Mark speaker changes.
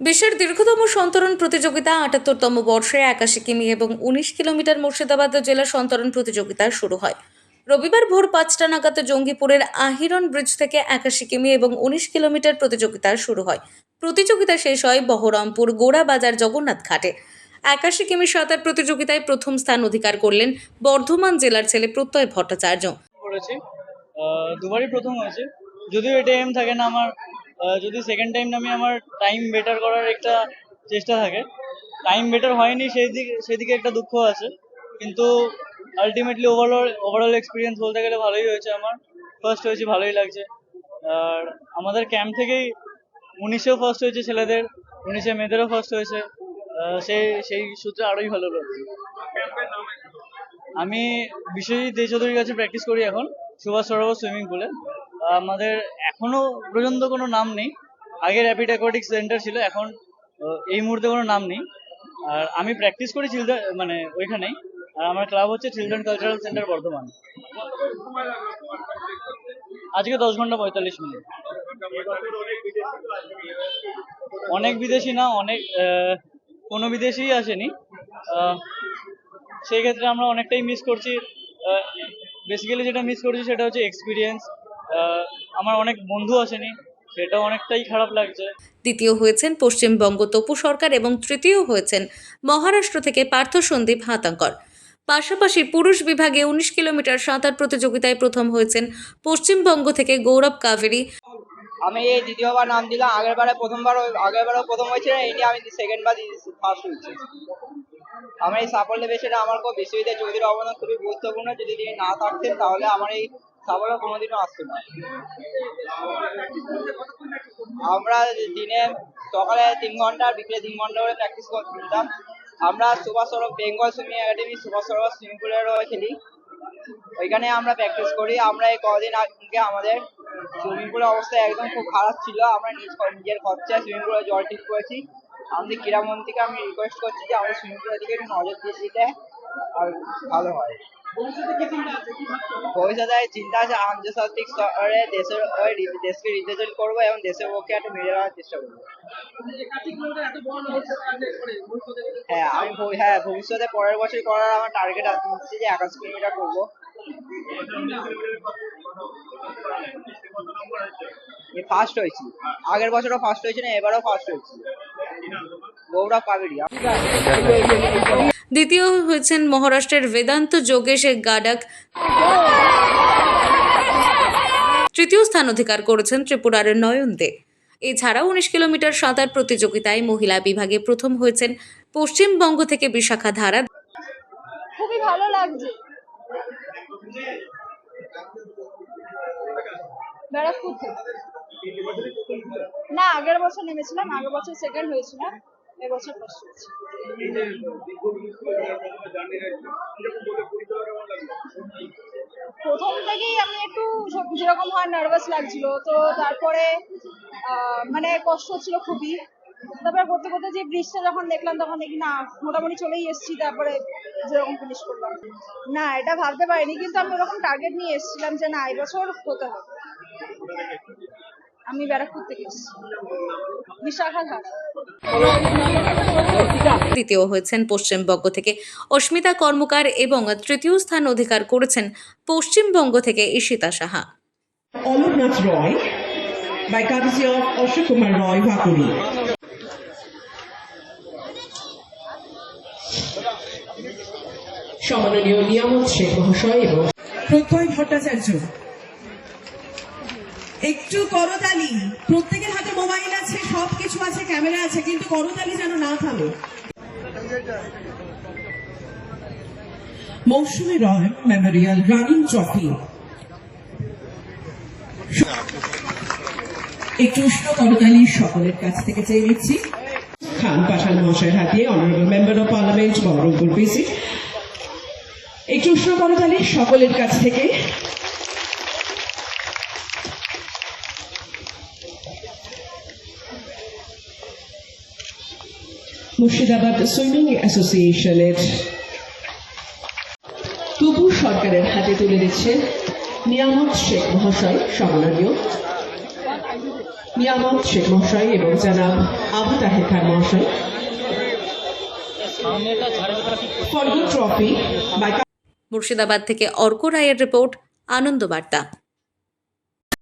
Speaker 1: বিশ্বের দীর্ঘতম সন্তরণ প্রতিযোগিতা আটাত্তরতম বর্ষে একাশি কিমি এবং উনিশ কিলোমিটার মুর্শিদাবাদ জেলা সন্তরণ প্রতিযোগিতা শুরু হয়। রবিবার ভোর পাঁচটা নাগাদ জঙ্গিপুরের আহিরন ব্রিজ থেকে একাশি কিমি এবং উনিশ কিলোমিটার প্রতিযোগিতা শুরু হয়। প্রতিযোগিতা শেষ হয় বহরমপুর গোড়া বাজার জগন্নাথ ঘাটে। একাশি কিমি সাঁতার প্রতিযোগিতায় প্রথম স্থান অধিকার করলেন বর্ধমান জেলার ছেলে প্রত্যয় ভট্টাচার্য।
Speaker 2: দুবারই প্রথম হয়েছে। যদিও এটা এম থাকে না আমার যদি সেকেন্ড টাইম আমি আমার টাইম বেটার করার একটা চেষ্টা থাকে। টাইম বেটার হয়নি, সেই দিকে সেদিকে একটা দুঃখ আছে। কিন্তু আলটিমেটলি ওভারঅল ওভারঅল এক্সপিরিয়েন্স বলতে গেলে ভালোই হয়েছে আমার। ফার্স্ট হয়েছে, ভালোই লাগছে। আর আমাদের ক্যাম্প থেকেই উনিশেও ফার্স্ট হয়েছে ছেলেদের উনিশে মেয়েদেরও ফার্স্ট হয়েছে। সেই সেই সূত্রে আরোই ভালো লাগছে আমি বিশ্বজিৎ দে চৌধুরীর কাছে প্র্যাকটিস করি এখন, সুভাষ সরোবর সুইমিং পুলে আমাদের এখনও পর্যন্ত কোনো নাম নেই। আগে র্যাপিড অ্যাকোয়াটিক সেন্টার ছিল, এখন এই মুহূর্তে কোনো নাম নেই। আর আমি প্র্যাকটিস করি চিলড্রেন মানে ওইখানেই। আর আমার ক্লাব হচ্ছে চিলড্রেন কালচারাল সেন্টার বর্ধমান। আজকে দশ ঘণ্টা পঁয়তাল্লিশ মিনিট। অনেক বিদেশি না, অনেক কোনো বিদেশিই আসেনি। সেই ক্ষেত্রে আমরা অনেকটাই মিস করছি। বেসিক্যালি যেটা মিস করছি সেটা হচ্ছে এক্সপিরিয়েন্স আমার অনেক বন্ধু আসেনি সেটাও অনেকটাই খারাপ লাগছে।
Speaker 1: দ্বিতীয় হয়েছেন পশ্চিমবঙ্গ তপু সরকার এবং তৃতীয় হয়েছেন মহারাষ্ট্র থেকে পার্থ সন্দীপ হাতাঙ্কর। পাশাপাশি পুরুষ বিভাগে উনিশ কিলোমিটার সাঁতার প্রতিযোগিতায় প্রথম হয়েছেন পশ্চিমবঙ্গ থেকে গৌরব কাবেরী
Speaker 3: আমি এই দ্বিতীয়বার নাম দিলাম আগের বারে প্রথমবার আগের বারেও প্রথম হয়েছিল এই নিয়ে আমি সেকেন্ড বার ফার্স্ট হয়েছি। আমার এই সাফল্যে পেছনে আমার খুব বিশ্ববিদ্যালয় চৌধুরীর অবদান খুবই গুরুত্বপূর্ণ। যদি তিনি না থাকতেন তাহলে আমার এই সাফল্য কোনোদিনও আসতো না। আমরা দিনে সকালে তিন ঘণ্টা, বিকেলে তিন ঘণ্টা করে প্র্যাকটিস করতাম। আমরা সুভাষ সরব বেঙ্গল সুইমিং একাডেমি, সুভাষ সরব সুইমিং পুলেরও খেলি। ওইখানে আমরা প্র্যাকটিস করি। আমরা এই কদিন আগে আমাদের সুইমিং পুলের অবস্থা একদম খুব খারাপ ছিল। আমরা নিজ নিজের খরচায় সুইমিং পুলে জল ঠিক করেছি। আমাদের ক্রীড়ামন্ত্রীকে আমি রিকোয়েস্ট করছি যে আমাদের সুইমিং পুলের দিকে একটু নজর দিয়ে দিতে, আর ভালো হয়। ভবিষ্যতে চিন্তা আছে আন্তর্জাতিক স্তরে দেশের দেশকে রিপ্রেজেন্ট করব এবং দেশের পক্ষে একটা মেরে দেওয়ার চেষ্টা করব। হ্যাঁ আমি হ্যাঁ ভবিষ্যতে পরের বছর করার আমার টার্গেট আছে যে একাশি কিলোমিটার করব। ফার্স্ট হয়েছি। আগের বছরও ফার্স্ট হয়েছি না, এবারও ফার্স্ট হয়েছি।
Speaker 1: দ্বিতীয় হয়েছেন মহারাষ্ট্রের বেদান্ত যোগেশ গাডাক। তৃতীয় স্থান অধিকার করেছেন ত্রিপুরার নয়ন দে এছাড়াও উনিশ কিলোমিটার সাঁতার প্রতিযোগিতায় মহিলা বিভাগে প্রথম হয়েছেন পশ্চিমবঙ্গ থেকে বিশাখা ধারা।
Speaker 4: খুবই ভালো লাগছে। ব্যারাকপুর থেকে। না, আগের বছর নেমেছিলাম, আগের বছর সেকেন্ড হয়েছিলাম, এবছর ফার্স্ট হয়েছি। প্রথম থেকেই আমি একটু যেরকম হয় নার্ভাস লাগছিল, তো তারপরে মানে কষ্ট হচ্ছিল খুবই। তারপরে করতে করতে যে ব্রিজটা যখন দেখলাম, তখন দেখি না, মোটামুটি চলেই এসেছি, তারপরে যেরকম ফিনিশ করলাম। না, এটা ভাবতে পারিনি, কিন্তু আমি ওরকম টার্গেট নিয়ে এসেছিলাম যে না, এবছর হতে হবে। আমি ব্যারাকপুর থেকে এসেছি। বিশাখা ধারা
Speaker 1: তৃতীয় হয়েছেন পশ্চিমবঙ্গ থেকে। অস্মিতা কর্মকার এবং তৃতীয় স্থান অধিকার করেছেন পশ্চিমবঙ্গ থেকে Ishita Saha.
Speaker 5: Olurnath Roy by courtesy of Ashok Kumar Roy Vakuri. সম্মাননীয় Niamat Sheikh মহাশয় এবং প্রত্যয় ভট্টাচার্য। একটু করতালি। প্রত্যেকের হাতে মোবাইল আছে সব কিছু আছে, ক্যামেরা আছে, কিন্তু করতালি যেন না থামে। Mousumi Roy memorial running trophy একটু উষ্ণ করতালি সকলের কাছ থেকে চেয়ে নিচ্ছি। খান পাঠান মহাশয়ের হাতে honourable member of parliament Baharampur PC একটু উষ্ণ করতালি সকলের কাছ থেকে। মুর্শিদাবাদ সুইমিং অ্যাসোসিয়েশনের তবু সরকারের হাতে তুলে দিচ্ছেন নিয়ামত শেখ মহাশয় সম্মাননীয় নিয়ামত শেখ মহাশয় এবং জনাব আবু তাহের খান মহাশয়।
Speaker 1: মুর্শিদাবাদ থেকে অর্ক রায়ের রিপোর্ট, আনন্দ বার্তা।